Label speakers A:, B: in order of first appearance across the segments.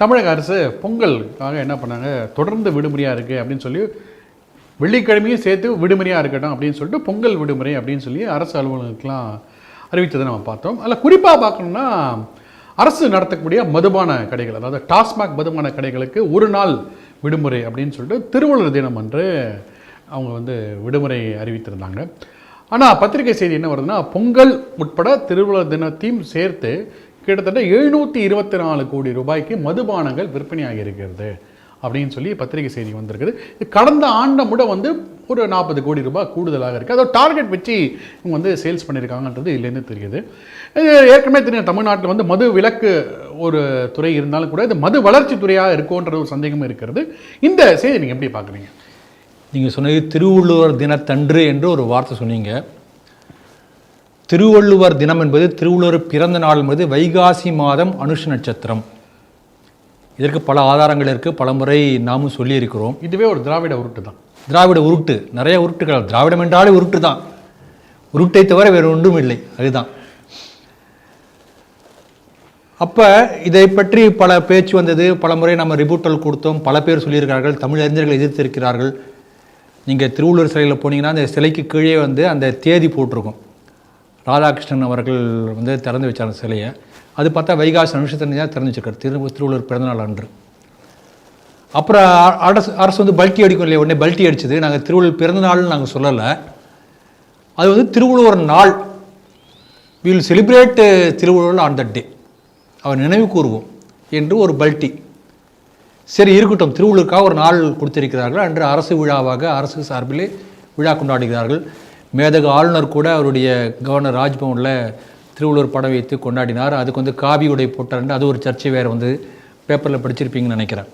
A: தமிழக அரசு பொங்கலுக்காக என்ன பண்ணாங்க? தொடர்ந்து விடுமுறையாக இருக்குது அப்படின்னு சொல்லி வெள்ளிக்கிழமையும் சேர்த்து விடுமுறையாக இருக்கட்டும் அப்படின்னு சொல்லிட்டு பொங்கல் விடுமுறை அப்படின்னு சொல்லி அரசு அலுவலகங்களுக்கெல்லாம் அறிவித்ததை நம்ம பார்த்தோம். அதில் குறிப்பாக பார்க்கணும்னா அரசு நடத்தக்கூடிய மதுபான கடைகள் அதாவது டாஸ்மாக் மதுபான கடைகளுக்கு ஒரு நாள் விடுமுறை அப்படின்னு சொல்லிட்டு திருவள்ளுவர் தினம் அன்று அவங்க வந்து விடுமுறை அறிவித்திருந்தாங்க. ஆனால் பத்திரிகை செய்தி என்ன வருதுன்னா பொங்கல் உட்பட திருவள்ளுவர் தினத்தையும் சேர்த்து கிட்டத்தட்ட எழுநூற்றி இருபத்தி நாலு கோடி ரூபாய்க்கு மதுபானங்கள் விற்பனையாகி இருக்கிறது அப்படின்னு சொல்லி பத்திரிகை செய்தி வந்திருக்குது. இது கடந்த ஆண்டை முட வந்து ஒரு நாற்பது கோடி ரூபாய் கூடுதலாக இருக்குது அதோட டார்கெட் வச்சு இவங்க வந்து சேல்ஸ் பண்ணியிருக்காங்கன்றது இதுலேருந்து தெரியுது. ஏற்கனவே தெரியும் தமிழ்நாட்டில் வந்து மது விலக்கு ஒரு துறை இருந்தாலும் கூட இது மது வளர்ச்சி துறையாக இருக்கும்ன்ற ஒரு சந்தேகம் இருக்கிறது. இந்த செய்தி நீங்கள் எப்படி பார்க்குறீங்க?
B: நீங்கள் சொன்னது திருவள்ளுவர் தினத்தன்று என்று ஒரு வார்த்தை சொன்னீங்க. திருவள்ளுவர் தினம் என்பது திருவள்ளுவர் பிறந்த நாள் என்பது வைகாசி மாதம் அனுஷ நட்சத்திரம். இதற்கு பல ஆதாரங்கள் இருக்குது பல முறை நாமும் சொல்லியிருக்கிறோம்.
A: இதுவே ஒரு திராவிட உருட்டு தான்.
B: திராவிட உருட்டு. நிறைய உருட்டுகள். திராவிடம் என்றாலே உருட்டு தான். உருட்டை தவிர வேறு ஒன்றும் இல்லை. அதுதான். அப்போ இதை பற்றி பல பேச்சு வந்தது. பல முறை நம்ம ரிபூட்டல் கொடுத்தோம். பல பேர் சொல்லியிருக்கிறார்கள். தமிழ் அறிஞர்கள் எதிர்த்திருக்கிறார்கள். நீங்கள் திருவள்ளுவர் சிலையில் போனீங்கன்னா அந்த சிலைக்கு கீழே வந்து அந்த தேதி போட்டிருக்கும். ராதாகிருஷ்ணன் அவர்கள் வந்து திறந்து வச்சார் அந்த சிலையை. அது பார்த்தா வைகாசி நிமிஷத்தனி தான் திறந்து வச்சிருக்காரு திரு திருவள்ளுவர் பிறந்தநாள் அன்று. அப்புறம் அ- அரசு அரசு வந்து பல்ட்டி அடிக்கும் இல்லையா? உடனே பல்ட்டி அடிச்சது. நாங்கள் திருவள்ளுவர் பிறந்த நாள்னு நாங்கள் சொல்லலை. அது வந்து திருவள்ளுவர் நாள். Will celebrate Thiruvalluvar on that day அவர் நினைவு கூறுவோம் என்று ஒரு பல்ட்டி சரி இருக்கட்டும். திருவள்ளுவருக்காக ஒரு நாள் கொடுத்திருக்கிறார்கள். அன்று அரசு விழாவாக அரசு சார்பிலே விழா கொண்டாடுகிறார்கள். மேதக ஆளுநர் கூட அவருடைய கவர்னர் ராஜ்பவனில் திருவள்ளுவர் படம் வைத்து கொண்டாடினார். அதுக்கு வந்து காவி உடை போட்டார் அது ஒரு சர்ச்சை வேறு வந்து பேப்பரில் படிச்சிருப்பீங்கன்னு நினைக்கிறேன்.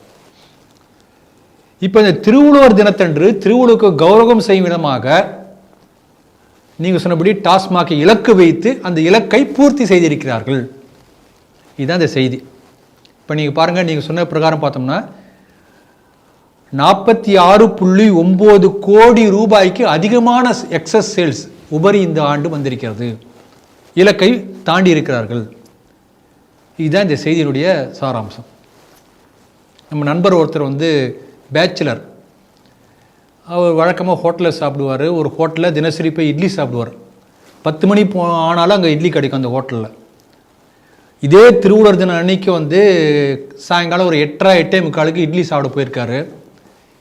B: இப்போ இந்த திருவள்ளுவர் தினத்தன்று திருவள்ளுவருக்கு கௌரவம் செய்யும் விதமாக நீங்கள் சொன்னபடி டாஸ்மாகை இலக்கு வைத்து அந்த இலக்கை பூர்த்தி செய்திருக்கிறார்கள். இதுதான் இந்த செய்தி. இப்போ நீங்கள் பாருங்கள் நீங்கள் சொன்ன பிரகாரம் பார்த்தோம்னா நாற்பத்தி ஆறு புள்ளி ஒம்பது கோடி ரூபாய்க்கு அதிகமான எக்ஸஸ் சேல்ஸ் உபரி இந்த ஆண்டு வந்திருக்கிறது. இலக்கை தாண்டி இருக்கிறார்கள். இதுதான் இந்த செய்தியினுடைய சாராம்சம். நம்ம நண்பர் ஒருத்தர் வந்து பேச்சுலர் அவர் வழக்கமாக ஹோட்டலில் சாப்பிடுவார். ஒரு ஹோட்டலில் தினசரி போய் இட்லி சாப்பிடுவார். பத்து மணி போ ஆனாலும் அங்கே இட்லி கிடைக்கும் அந்த ஹோட்டலில் இதே திருவள்ளுவர் தினம் அன்னைக்கு வந்து சாயங்காலம் ஒரு எட்டரை எட்டே முக்காலுக்கு இட்லி சாப்பிட போயிருக்காரு.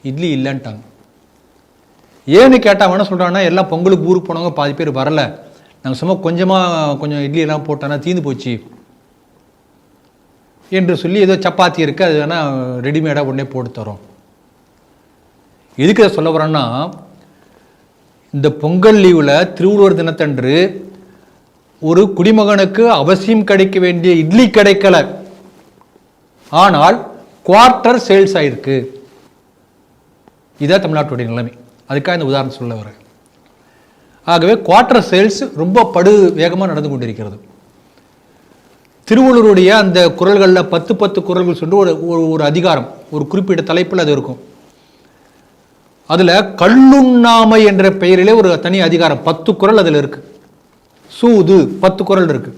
B: இட்லி இல்லைன்ட்டாங்க. ஏன்னு கேட்டால் என்ன சொல்கிறான்னா எல்லாம் பொங்கலுக்கு ஊருக்கு போனவங்க பாதி பேர் வரல. நாங்கள் சும்மா கொஞ்சமாக கொஞ்சம் இட்லி எல்லாம் போட்டானா தீந்து போச்சு. என்று சொல்லி ஏதோ சப்பாத்தி இருக்குது அது வேணால் ரெடிமேடாக உடனே போட்டு தரோம். எதுக்கு இதை சொல்ல வரேன்னா இந்த பொங்கல் லீவில் திருவள்ளுவர் தினத்தன்று ஒரு குடிமகனுக்கு அவசியம் கிடைக்க வேண்டிய இட்லி கிடைக்கல. ஆனால் குவார்ட்டர் சேல்ஸ் ஆயிருக்கு. இதான் தமிழ்நாட்டுடைய நிலைமை. அதுக்காக இந்த உதாரணம் சொல்ல வரேன். ஆகவே குவார்ட்டர் சேல்ஸ் ரொம்ப படு வேகமாக நடந்து கொண்டிருக்கிறது. திருவள்ளூருடைய அந்த குரல்களில் பத்து பத்து குரல்கள் சொல்லி ஒரு ஒரு ஒரு அதிகாரம் ஒரு குறிப்பிட்ட தலைப்பில் அது இருக்கும். அதில் கல்லுண்ணாமை என்ற பெயரிலே ஒரு தனி அதிகாரம் பத்து குரல் அதில் இருக்கு. சூது பத்து குரல் இருக்கு.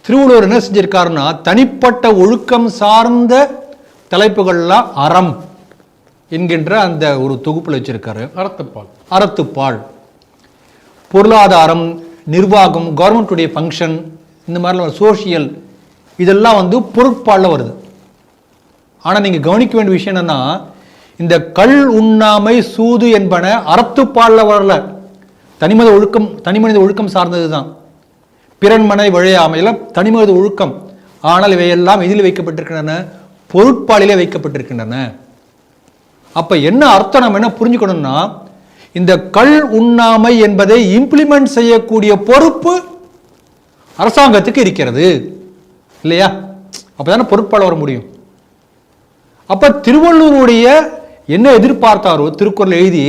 B: திருவள்ளுவர் என்ன செஞ்சிருக்காருன்னா தனிப்பட்ட ஒழுக்கம் சார்ந்த தலைப்புகள்லாம் அறம். என்கின்ற அந்த ஒரு தொகுப்பில் வச்சிருக்காரு.
A: அறத்துப்பால்.
B: அறத்துப்பால். பொருளாதாரம் நிர்வாகம் கவர்மெண்ட்டுடைய ஃபங்க்ஷன் இந்த மாதிரிலாம் சோஷியல் இதெல்லாம் வந்து பொருட்பாலில் வருது. ஆனால் நீங்கள் கவனிக்க வேண்டிய விஷயம் என்னன்னா இந்த கல் உண்ணாமை சூது என்பன அறத்துப்பாலில் வரல. தனிமனித ஒழுக்கம் தனிமனித ஒழுக்கம் சார்ந்தது தான். பிறன்மனை வழையாமை எல்லாம் தனிமனித ஒழுக்கம். ஆனால் இவையெல்லாம் இதில் வைக்கப்பட்டிருக்கின்றன? பொருட்பாலிலே வைக்கப்பட்டிருக்கின்றன. அப்போ என்ன அர்த்தம் நம்ம என்ன புரிஞ்சுக்கணும்னா இந்த கல் உண்ணாமை என்பதை இம்ப்ளிமெண்ட் செய்யக்கூடிய பொறுப்பு அரசாங்கத்துக்கு இருக்கிறது. இல்லையா? அப்பதானே பொறுப்பாளர் வர முடியும். அப்ப திருவள்ளூருடைய என்ன எதிர்பார்த்தாரோ திருக்குறள் எழுதி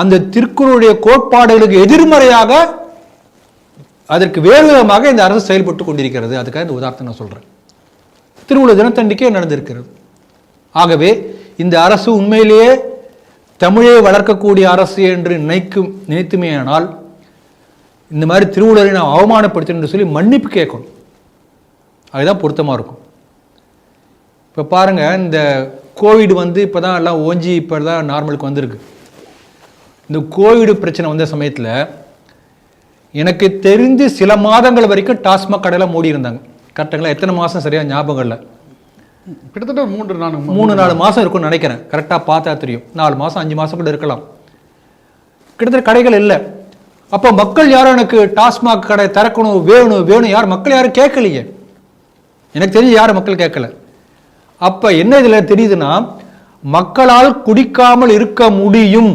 B: அந்த திருக்குறளுடைய கோட்பாடுகளுக்கு எதிர்மறையாக அதற்கு வேறு விதமாக இந்த அரசு செயல்பட்டு கொண்டிருக்கிறது. அதுக்காக இந்த உதாரணத்தை நான் சொல்றேன். திருவள்ளுவர் தினத்தண்டிக்கே நடந்திருக்கிறது. ஆகவே இந்த அரசு உண்மையிலேயே தமிழை வளர்க்கக்கூடிய அரசு என்று நினைக்கும் நினைத்துமேயானால் இந்த மாதிரி திருவள்ளுவரை நான் அவமானப்படுத்தணும் சொல்லி மன்னிப்பு கேட்கணும். அதுதான் பொருத்தமாக இருக்கும். இப்போ பாருங்க இந்த கோவிட் வந்து இப்போ தான் எல்லாம் ஓஞ்சி இப்போ தான் நார்மலுக்கு வந்திருக்கு. இந்த கோவிடு பிரச்சனை வந்த சமயத்தில் எனக்கு தெரிந்து சில மாதங்கள் வரைக்கும் டாஸ்மாக் கடையில் மூடி இருந்தாங்க கரெக்டுங்களா? எத்தனை மாதம் சரியாக ஞாபகம் இல்லை.
A: கிட்டத்தட்ட மூன்று நாலு
B: மூணு நாலு மாதம் இருக்கும்னு நினைக்கிறேன். கரெக்டாக பார்த்தா தெரியும். நாலு மாதம் அஞ்சு மாதம் கூட இருக்கலாம். கிட்டத்தட்ட கடைகள் இல்லை. அப்போ மக்கள் யாரும் எனக்கு டாஸ்மாக் கடை திறக்கணும் வேணும் வேணும் யார் மக்கள் யாரும் கேட்கலையே. எனக்கு தெரிஞ்சு யாரும் மக்கள் கேட்கல. அப்போ என்ன இதில் தெரியுதுன்னா மக்களால் குடிக்காமல் இருக்க முடியும்.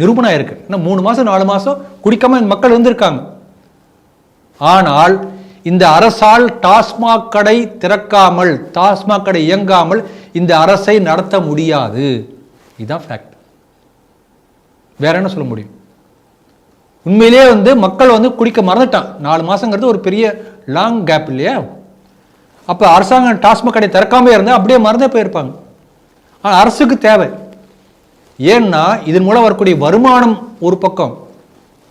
B: நிரூபணம் இருக்கு இன்னும் மூணு மாசம் நாலு மாசம் குடிக்காம மக்கள் வந்திருக்காங்க ஆனால் இந்த அரசால் டாஸ்மாக் கடை திறக்காமல் டாஸ்மாக் கடை இயங்காமல் இந்த அரசை நடத்த முடியாது. இதுதான் ஃபேக்ட் வேற என்ன சொல்ல முடியும்? உண்மையிலேயே வந்து மக்கள் வந்து குடிக்க மறந்துட்டான் நாலு மாதங்கிறது ஒரு பெரிய லாங் கேப் இல்லையா? அப்போ அரசாங்கம் டாஸ்மாக் கடை திறக்காம இருந்தால் அப்படியே மறந்தே போயிருப்பாங்க. ஆனால் அரசுக்கு தேவை. ஏன்னா இதன் மூலம் வரக்கூடிய வருமானம் ஒரு பக்கம்.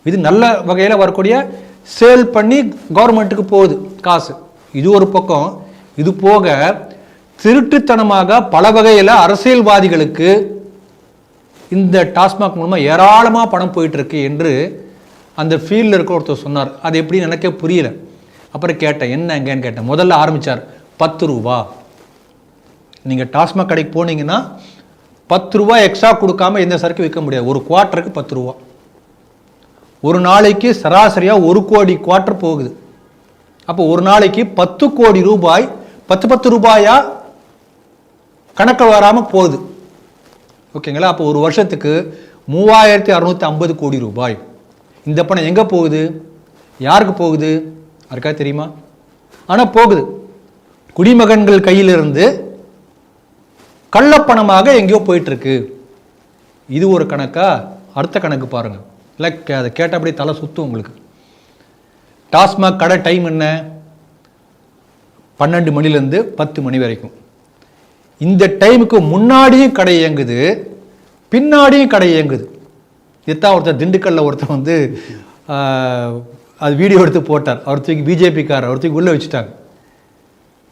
B: இது நல்ல வகையில் வரக்கூடிய சேல் பண்ணி கவர்மெண்ட்டுக்கு போகுது காசு. இது ஒரு பக்கம். இது போக திருட்டுத்தனமாக பல வகையில் அரசியல்வாதிகளுக்கு இந்த டாஸ்மாக் மூலமாக ஏராளமாக பணம் போயிட்டுருக்கு என்று அந்த ஃபீல்டில் இருக்க ஒருத்தர் சொன்னார். அது எப்படின்னு எனக்கே புரியல. அப்புறம் கேட்டேன் என்னங்கன்னு கேட்டேன். முதல்ல ஆரம்பிச்சார் பத்து ரூபா. நீங்கள் டாஸ்மாக் கடைக்கு போனீங்கன்னா பத்து ரூபா எக்ஸ்ட்ரா கொடுக்காம எந்த சரக்கு விற்க முடியாது. ஒரு குவார்ட்டருக்கு பத்து ரூபா. ஒரு நாளைக்கு சராசரியாக ஒரு கோடி குவார்ட்டர் போகுது. அப்போ ஒரு நாளைக்கு பத்து கோடி ரூபாய் பத்து பத்து ரூபாயா கணக்கு வராமல் போகுது. ஓகேங்களா அப்போ ஒரு வருஷத்துக்கு மூவாயிரத்தி அறுநூத்தி ஐம்பது கோடி ரூபாய். இந்த பணம் எங்கே போகுது? யாருக்கு போகுது? யாருக்கா தெரியுமா? ஆனால் போகுது. குடிமகன்கள் கையிலிருந்து கள்ளப்பணமாக எங்கேயோ போயிட்டுருக்கு இது ஒரு கணக்கா? அடுத்த கணக்கு பாருங்கள் இல்லை அதை கேட்டால் அப்படியே தலை சுற்றும் உங்களுக்கு. டாஸ்மாக் கடை டைம் என்ன? பன்னெண்டு மணிலேருந்து பத்து மணி வரைக்கும். இந்த டைமுக்கு முன்னாடியும் கடை இயங்குது பின்னாடியும் கடை இயங்குது. இதுதான் ஒருத்தர் திண்டுக்கல்ல ஒருத்தர் வந்து அது வீடியோ எடுத்து போட்டார். அவர் தூக்கி பிஜேபிக்காரர் அவர் தூக்கி உள்ளே வச்சுட்டாங்க.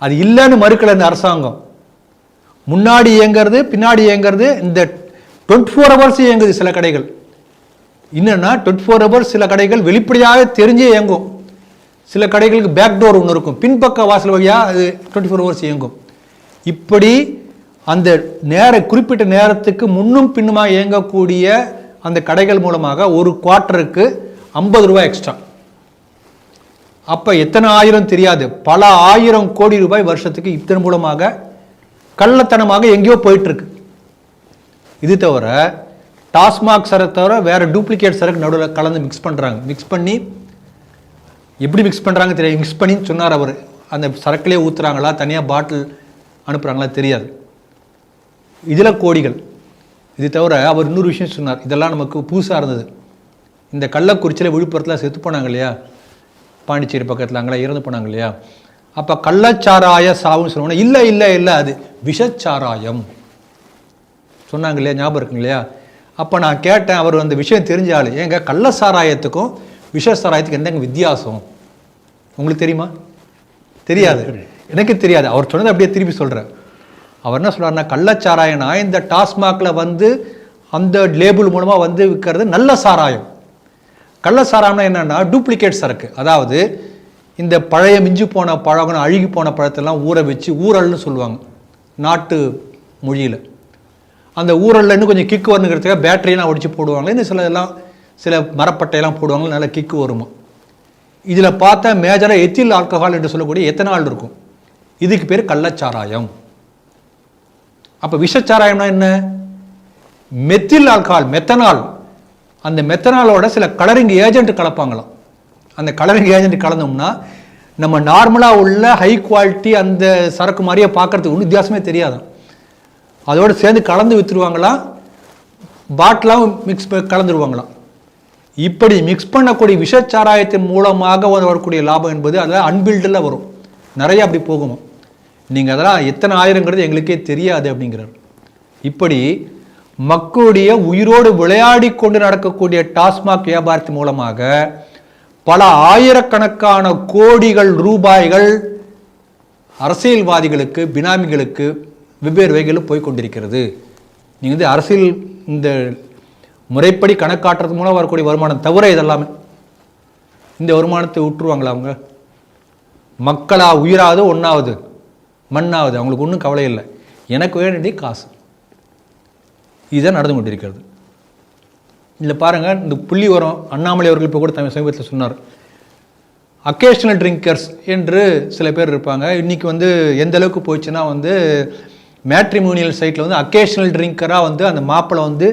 B: அது இல்லைன்னு மறுக்கலை இந்த அரசாங்கம். முன்னாடி இயங்குறது பின்னாடி இயங்கிறது இந்த டுவெண்ட்டி ஃபோர் ஹவர்ஸ் இயங்குது சில கடைகள். என்னென்னா டுவெண்ட்டி ஃபோர் ஹவர்ஸ் சில கடைகள் வெளிப்படையாக தெரிஞ்சே இயங்கும். சில கடைகளுக்கு பேக் டோர் ஒன்று இருக்கும். பின்பக்க வாசல் வழியாக அது டுவெண்ட்டி ஃபோர் ஹவர்ஸ் இயங்கும். இப்படி அந்த நேர குறிப்பிட்ட நேரத்துக்கு முன்னும் பின்னுமாக இயங்கக்கூடிய அந்த கடைகள் மூலமாக ஒரு குவார்ட்டருக்கு ஐம்பது ரூபாய் எக்ஸ்ட்ரா அப்போ எத்தனை ஆயிரம் தெரியாது. பல ஆயிரம் கோடி ரூபாய் வருஷத்துக்கு இதன் மூலமாக கள்ளத்தனமாக எங்கேயோ போயிட்டுருக்கு இது தவிர டாஸ்மாக் சரக்கு தவிர வேறு டூப்ளிகேட் சரக்கு நடுவில் கலந்து மிக்ஸ் பண்ணுறாங்க மிக்ஸ் பண்ணி எப்படி மிக்ஸ் பண்ணுறாங்க தெரியாது. மிக்ஸ் பண்ணி சொன்னார் அவர். அந்த சரக்குலேயே ஊற்றுறாங்களா தனியாக பாட்டில் அனுப்புகிறாங்களா தெரியாது. இதில் கோடிகள். இது தவிர அவர் இன்னொரு விஷயம் சொன்னார். இதெல்லாம் நமக்கு புதுசாக இருந்தது. இந்த கள்ளக்குறிச்சியில் விழுப்புரத்தில் செத்து போனாங்க இல்லையா? பாண்டிச்சேரி பக்கத்தில் அங்கெல்லாம் இறந்து போனாங்க இல்லையா? அப்போ கள்ளச்சாராய சாவுன்னு சொல்லுவாங்க. இல்லை இல்லை இல்லை அது விஷச்சாராயம். சொன்னாங்க இல்லையா? ஞாபகம் இருக்குங்க இல்லையா? அப்போ நான் கேட்டேன் அவர் அந்த விஷயம் தெரிஞ்ச ஆளு ஏங்க கள்ள சாராயத்துக்கும் விஷ சாராயத்துக்கும் என்னங்க வித்தியாசம்? உங்களுக்கு தெரியுமா? தெரியாது. எனக்கு தெரியாது. அவர் சொன்னதை அப்படியே திருப்பி சொல்கிறேன் அவர் என்ன சொல்றாருன்னா கள்ளச்சாராயம்னா இந்த டாஸ்மாகில் வந்து அந்த லேபிள் மூலமாக வந்து விற்கிறது நல்ல சாராயம். கள்ள சாராயம்னா என்னன்னா டூப்ளிகேட் சரக்கு அதாவது இந்த பழைய மிஞ்சி போன பழகம் அழுகி போன பழத்தெல்லாம் ஊற வச்சு ஊறல்னு சொல்லுவாங்க நாட்டு மொழியில். அந்த ஊரல்ல இன்னும் கொஞ்சம் கிக்கு வரணுங்கிறதுக்காக பேட்டரியெல்லாம் ஒடிச்சு போடுவாங்களே இன்னும் சில எல்லாம் சில மரப்பட்டையெல்லாம் போடுவாங்க நல்ல கிக்கு வருமா? இதில் பார்த்தா மேஜராக எத்தில் ஆல்கஹால் என்று சொல்லக்கூடிய எத்தனால் இருக்கும். இதுக்கு பேர் கள்ளச்சாராயம். அப்போ விஷச்சாராயம்னா என்ன? மெத்தில் ஆல்கஹால் மெத்தனால் அந்த மெத்தனாலோட சில கலரிங் ஏஜென்ட் கலப்பாங்களாம். அந்த கலரிங் ஏஜென்ட் கலந்தோம்னா நம்ம நார்மலாக உள்ள ஹை குவாலிட்டி அந்த சரக்கு மாதிரியே பார்க்கறதுக்கு ஒன்றும் வித்தியாசமே தெரியாதான் அதோடு சேர்ந்து கலந்து விற்றுருவாங்களாம் பாட்டிலாகவும் மிக்ஸ் கலந்துருவாங்களாம். இப்படி மிக்ஸ் பண்ணக்கூடிய விஷச்சாராயத்தின் மூலமாக வரக்கூடிய லாபம் என்பது அதெல்லாம் அன்பில்டில் வரும். நிறைய அப்படி போகுமா? நீங்கள் அதெல்லாம் எத்தனை ஆயிரங்கிறது எங்களுக்கே தெரியாது அப்படிங்கிறார். இப்படி மக்களுடைய உயிரோடு விளையாடி கொண்டு நடக்கக்கூடிய டாஸ்மாக் வியாபாரத்தின் மூலமாக பல ஆயிரக்கணக்கான கோடிகள் ரூபாய்கள் அரசியல்வாதிகளுக்கு பினாமிகளுக்கு வெவ்வேறு வகைகளில் போய்கொண்டிருக்கிறது நீங்கள் வந்து அரசியல் இந்த முறைப்படி கணக்காட்டுறது மூலம் வரக்கூடிய வருமானம் தவிர இதெல்லாமே இந்த வருமானத்தை விட்டுருவாங்களா அவங்க? மக்களாக உயிராவது ஒன்றாவது மண்ணாவது? அவங்களுக்கு ஒன்றும் கவலை இல்லை. எனக்கு வேண்டிய காசு. இதுதான் நடந்து கொண்டிருக்கிறது. இதில் பாருங்கள் இந்த புள்ளி உரம் அண்ணாமலை அவர்கள் இப்போ கூட தமிழ் சமீபத்தில் சொன்னார். அக்கேஷனல் ட்ரிங்கர்ஸ் என்று சில பேர் இருப்பாங்க. இன்றைக்கி வந்து எந்த அளவுக்கு போச்சுன்னா வந்து மேட்ரிமோனியல் சைட்டில் வந்து அக்கேஷனல் ட்ரிங்கராக வந்து அந்த மாப்பிளை வந்து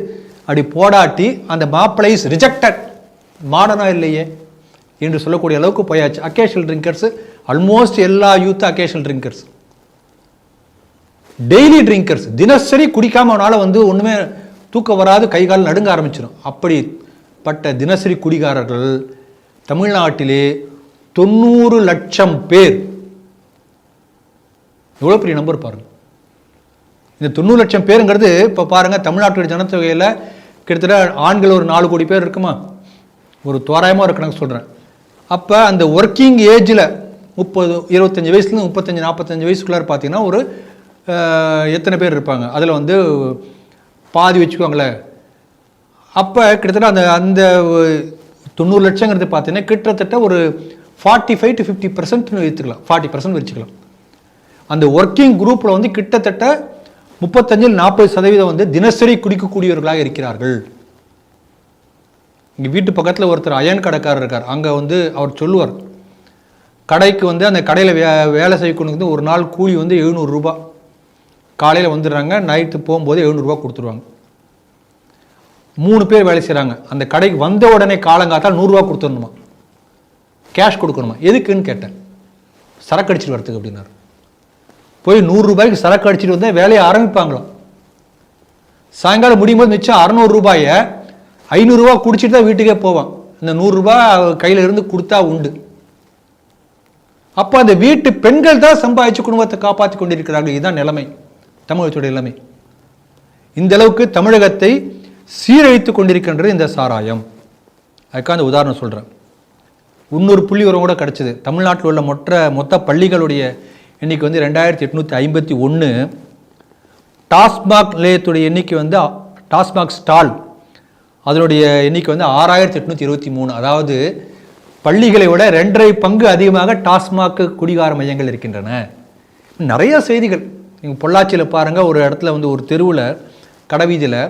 B: அப்படி போடாட்டி அந்த மாப்பிளை இஸ் ரிஜெக்டட் மாடனாக இல்லையே என்று சொல்லக்கூடிய அளவுக்கு போயாச்சு. அக்கேஷனல் ட்ரிங்கர்ஸ் ஆல்மோஸ்ட் எல்லா youth occasional drinkers daily drinkers தினசரி குடிக்காமனால வந்து ஒன்றுமே தூக்கம் வராது கை கால் நடுங்க ஆரம்பிச்சிடும் அப்படிப்பட்ட தினசரி குடிகாரர்கள் தமிழ்நாட்டிலே தொண்ணூறு லட்சம் பேர். எவ்வளோ பெரிய நம்பர் பாருங்கள் இந்த தொண்ணூறு லட்சம் பேருங்கிறது இப்போ பாருங்கள் தமிழ்நாட்டுடைய ஜனத்தொகையில் கிட்டத்தட்ட ஆண்கள் ஒரு நாலு கோடி பேர் இருக்குமா? ஒரு தோராயமாக ஒரு கணக்கு சொல்கிறேன் அப்போ அந்த ஒர்க்கிங் ஏஜில் முப்பது இருபத்தஞ்சி வயசுலேருந்து முப்பத்தஞ்சு நாற்பத்தஞ்சு வயசுக்குள்ளார பார்த்தீங்கன்னா ஒரு எத்தனை பேர் இருப்பாங்க? அதில் வந்து பாதி வச்சுக்குவாங்களேன் அப்போ கிட்டத்தட்ட அந்த அந்த தொண்ணூறு லட்சங்கிறது பார்த்தீங்கன்னா கிட்டத்தட்ட ஒரு ஃபார்ட்டி ஃபைவ் டு ஃபிஃப்டி பர்சன்ட்னு வச்சுக்கலாம் ஃபார்ட்டி பர்சன்ட் வச்சுக்கலாம். அந்த ஒர்க்கிங் குரூப்பில் வந்து கிட்டத்தட்ட முப்பத்தஞ்சில் நாற்பது சதவீதம் வந்து தினசரி குடிக்கக்கூடியவர்களாக இருக்கிறார்கள். இங்கே வீட்டு பக்கத்தில் ஒருத்தர் அயன் கடைக்காரர் இருக்கார். அங்கே வந்து அவர் சொல்லுவார் கடைக்கு வந்து அந்த கடையில் வே வேலை செய்யக்கூடிய வந்து ஒரு நாள் கூலி வந்து எழுநூறுரூபா காலையில் வந்துடுறாங்க நைட்டு போகும்போது எழுநூறுபா கொடுத்துருவாங்க. மூணு பேர் வேலை செய்கிறாங்க அந்த கடைக்கு வந்த உடனே காலங்காத்தால் நூறுரூவா கொடுத்துடணுமா? கேஷ் கொடுக்கணுமா? எதுக்குன்னு கேட்டேன். சரக்கு அடிச்சிட்டு வரத்துக்கு அப்படின்னாரு. போய் நூறு ரூபாய்க்கு சரக்கு அடிச்சிட்டு வந்தால் வேலையை ஆரம்பிப்பாங்களாம். சாயங்காலம் முடியும் போது மிச்சம் அறநூறு ரூபாயை ஐநூறுரூவா குடிச்சிட்டு தான் வீட்டுக்கே போவான். இந்த நூறுரூபா கையில் இருந்து கொடுத்தா உண்டு. அப்போ அந்த வீட்டு பெண்கள் தான் சம்பாதிச்சு குடும்பத்தை காப்பாற்றி கொண்டிருக்கிறார்கள். இதுதான் நிலைமை. தமிழகத்துடைய நிலைமை. இந்த அளவுக்கு தமிழகத்தை சீரழித்து கொண்டிருக்கின்றது இந்த சாராயம். அதுக்காக அந்த உதாரணம் சொல்கிறேன் இன்னொரு புள்ளி உரம் கூட கிடச்சிது. தமிழ்நாட்டில் உள்ள மொற்ற மொத்த பள்ளிகளுடைய இன்றைக்கி வந்து ரெண்டாயிரத்தி எட்நூற்றி ஐம்பத்தி ஒன்று டாஸ்மாக் நிலையத்துடைய எண்ணிக்கை வந்து டாஸ்மாக் ஸ்டால் அதனுடைய எண்ணிக்கை வந்து ஆறாயிரத்தி எட்நூற்றி இருபத்தி மூணு. அதாவது பள்ளிகளை விட ரெண்டரை பங்கு அதிகமாக டாஸ்மாக் குடிகார மையங்கள் இருக்கின்றன. நிறைய செய்திகள். நீங்கள் பொள்ளாச்சியில் பாருங்கள் ஒரு இடத்துல வந்து ஒரு தெருவில் கடை வீதியில்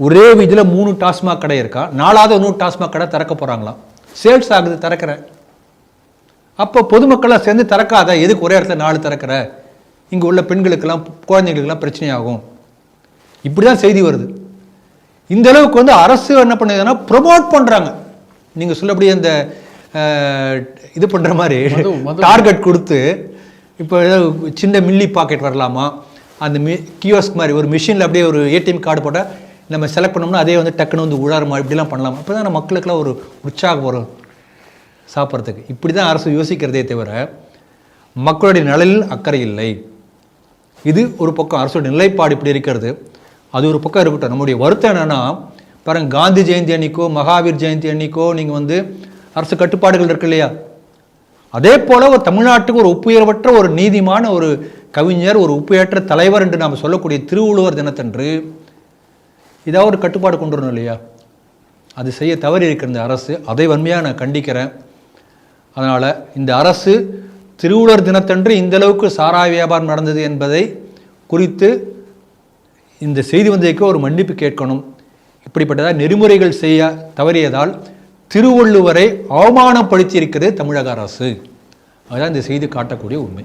B: ஒரே வீதியில் மூணு டாஸ்மாக் கடை இருக்கா? நாலாவது இன்னொரு டாஸ்மாக் கடை திறக்க போகிறாங்களாம் சேல்ஸ் ஆகுது திறக்கிறேன். அப்போ பொதுமக்களாக சேர்ந்து திறக்காத எதுக்கு ஒரே இடத்துல நாலு திறக்கிற? இங்கே உள்ள பெண்களுக்கெல்லாம் குழந்தைகளுக்கெல்லாம் பிரச்சனையாகும். இப்படி தான் செய்தி வருது. இந்த அளவுக்கு வந்து அரசு என்ன பண்ணுதுன்னா ப்ரொமோட் பண்ணுறாங்க நீங்கள் சொல்லபடி அந்த இது பண்ணுற மாதிரி
A: மது- மது-
B: டார்கெட் கொடுத்து இப்போ சின்ன மில்லி பாக்கெட் வரலாமா? அந்த மி கியோஸ்க் மாதிரி ஒரு மிஷினில் அப்படியே ஒரு ஏடிஎம் கார்டு போட்டால் நம்ம செலக்ட் பண்ணோம்னா அதே வந்து டக்குன்னு வந்து உழாருமா? இப்படிலாம் பண்ணலாம்? அப்போ தான் மக்களுக்கெல்லாம் ஒரு உற்சாகம் வரும். சாப்பிட்றதுக்கு. இப்படி தான் அரசு யோசிக்கிறதே தவிர மக்களுடைய நலனில் அக்கறை இல்லை. இது ஒரு பக்கம் அரசோட நிலைப்பாடு இப்படி இருக்கிறது. அது ஒரு பக்கம் இருக்கட்டும். நம்முடைய வருத்தம் என்னென்னா பாருங்க காந்தி ஜெயந்தி அன்னைக்கோ மகாவீர் ஜெயந்தி அன்னைக்கோ நீங்கள் வந்து அரசு கட்டுப்பாடுகள் இருக்கு இல்லையா? அதே போல் ஒரு தமிழ்நாட்டுக்கு ஒரு ஒப்புயர்வற்ற ஒரு நீதிமான ஒரு கவிஞர் ஒரு ஒப்புயற்ற தலைவர் என்று நாம் சொல்லக்கூடிய திருவள்ளுவர் தினத்தன்று ஏதாவது ஒரு கட்டுப்பாடு கொண்டு வரணும் இல்லையா? அது செய்ய தவறி இருக்கிற இந்த அரசு. அதை வன்மையாக நான் கண்டிக்கிறேன். அதனால் இந்த அரசு திருவள்ளுவர் தினத்தன்று இந்தளவுக்கு சாராய வியாபாரம் நடந்தது என்பதை குறித்து இந்த செய்தி வந்ததுக்கு ஒரு மன்னிப்பு கேட்கணும். இப்படிப்பட்டதாக நெறிமுறைகள் செய்ய தவறியதால் திருவள்ளுவரை அவமானப்படுத்தியிருக்கிறது தமிழக அரசு. அதுதான் இந்த செய்தி காட்டக்கூடிய உண்மை.